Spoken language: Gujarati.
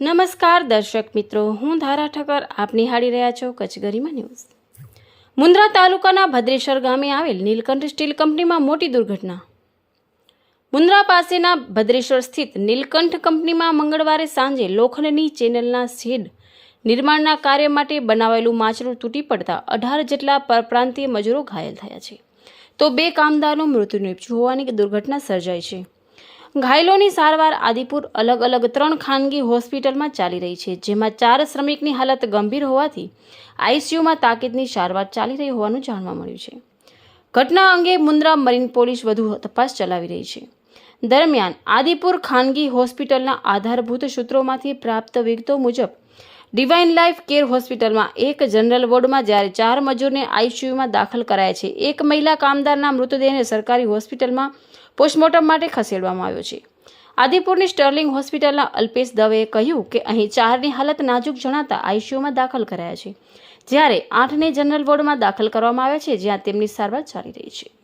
નમસ્કાર દર્શક મિત્રો, હું ધારા ઠક્કર. આપ નિહાળી રહ્યા છો કચ્છ ગરિમા ન્યૂઝ. મુન્દ્રા તાલુકાના ભદ્રેશ્વર ગામે આવેલ નીલકંઠ સ્ટીલ કંપનીમાં મોટી દુર્ઘટના. મુન્દ્રા પાસેના ભદ્રેશ્વર સ્થિત નીલકંઠ કંપનીમાં મંગળવારે સાંજે લોખંડની ચેનલના શેડ નિર્માણના કાર્ય માટે બનાવેલું માચરું તૂટી પડતા અઢાર જેટલા પરપ્રાંતીય મજૂરો ઘાયલ થયા છે. તો બે કામદારનું મૃત્યુ નીપજ્યું હોવાની દુર્ઘટના સર્જાઈ છે. ઘાયલોની સારવાર આદિપુર અલગ અલગ ત્રણ ખાનગી હોસ્પિટલમાં ચાલી રહી છે, જેમાં ચાર શ્રમિકની હાલત ગંભીર હોવાથી આઈસીયુમાં તાકીદની સારવાર ચાલી રહી હોવાનું જાણવા મળ્યું છે. ઘટના અંગે મુન્દ્રા મરીન પોલીસ વધુ તપાસ ચલાવી રહી છે. દરમિયાન આદિપુર ખાનગી હોસ્પિટલના આધારભૂત સૂત્રોમાંથી પ્રાપ્ત વિગતો મુજબ ડિવાઇન લાઈફ કેર હોસ્પિટલમાં એક જનરલ વોર્ડમાં જ્યારે ચાર મજૂરને આઈસીયુમાં દાખલ કરાયા છે, એક મહિલા કામદારના મૃતદેહને સરકારી હોસ્પિટલમાં પોસ્ટમોર્ટમ માટે ખસેડવામાં આવ્યો છે. આદિપુરની સ્ટર્લિંગ હોસ્પિટલના અલ્પેશ દવેએ કહ્યું કે અહીં ચારની હાલત નાજુક જણાતા આઈસીયુમાં દાખલ કરાયા છે. જ્યારે આઠને જનરલ વોર્ડમાં દાખલ કરવામાં આવ્યા છે, જ્યાં તેમની સારવાર ચાલી રહી છે.